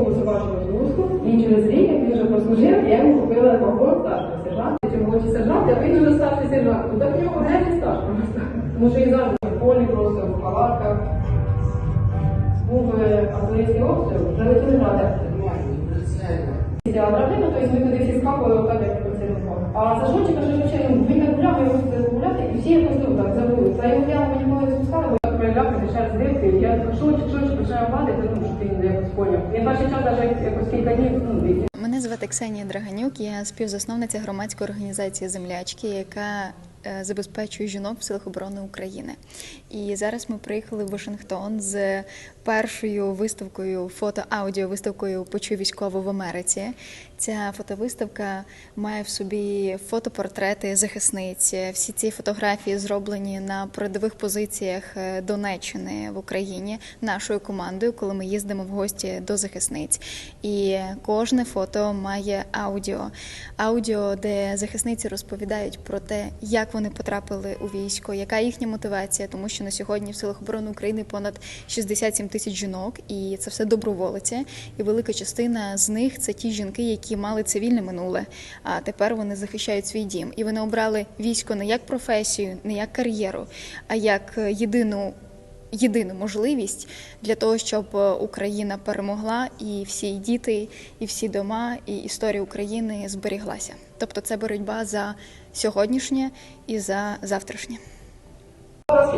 військову собачу розгрузку, і через рік, як він вже прослужив, я йому купила вагон старшого сержанта, чи молодший сержант, а він вже старший сержант. Ну так в нього геть стаж просто. Тому що він завжди в полі просто, в палатках. Був е, артилерійський обстріл, залетіли гради. А драбина, то есть ми туди всі скакали отак, як працівником. А Сашончика ж взагалі, ну, він так гуляв, його стали гуляти, і всі якось ну, так забули. Та його прямо ніколи не ще з дивки, і я така, шочик, шочик, починаю падати, тому що ти якось поняв. Я перший час навіть якось кілька днів, ну, Мене звати Ксенія Драганюк, я співзасновниця громадської організації Землячки, яка забезпечує жінок в силах оборони України. І зараз ми приїхали в Вашингтон з першою виставкою, фото-аудіо виставкою Почуй військово в Америці. Ця фотовиставка має в собі фотопортрети захисниць. Всі ці фотографії зроблені на передових позиціях е, Донеччини в Україні нашою командою, коли ми їздимо в гості до захисниць. І кожне фото має аудіо. Аудіо, де захисниці розповідають про те, як вони потрапили у військо, яка їхня мотивація, тому що на сьогодні в силах оборони України понад 67 тисяч жінок, і це все доброволиці. І велика частина з них це ті жінки, які мали цивільне минуле, а тепер вони захищають свій дім. І вони обрали військо не як професію, не як кар'єру, а як е, єдину єдину можливість для того, щоб е, Україна перемогла, і всі діти, і всі дома, і історія України зберіглася. Тобто це боротьба за сьогоднішнє і за завтрашнє. Вона і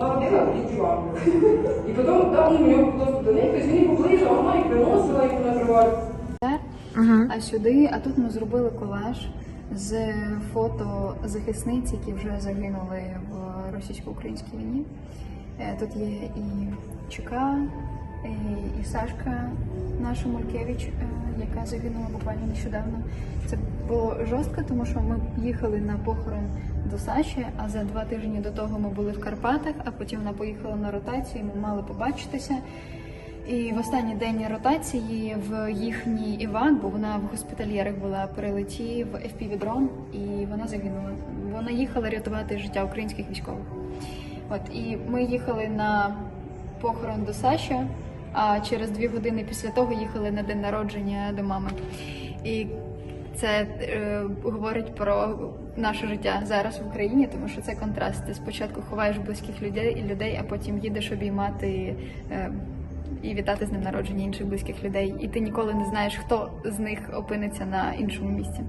вона і. І потім там у нього доступ до них, тобто він їх поближав, а вона їх приносила, їх накривала. А сюди, а тут ми зробили колаж з фото захисниць, які вже загинули в російсько-українській війні. Е, Тут є і Чека, і, і Сашка, наша Малькевич, е, яка загинула буквально нещодавно. Це було жорстко, тому що ми їхали на похорон до Саші, а за два тижні до того ми були в Карпатах, а потім вона поїхала на ротацію, ми мали побачитися. І в останній день ротації в їхній івак, бо вона в госпітальєрах була, прилетів FPV-дрон і вона загинула. Вона їхала рятувати життя українських військових. От і ми їхали на похорон до Саші, а через дві години після того їхали на день народження до мами. І це е, говорить про наше життя зараз в Україні, тому що це контраст. Ти спочатку ховаєш близьких людей, людей, а потім їдеш обіймати. Е, і вітати з ним народження інших близьких людей, і ти ніколи не знаєш, хто з них опиниться на іншому місці.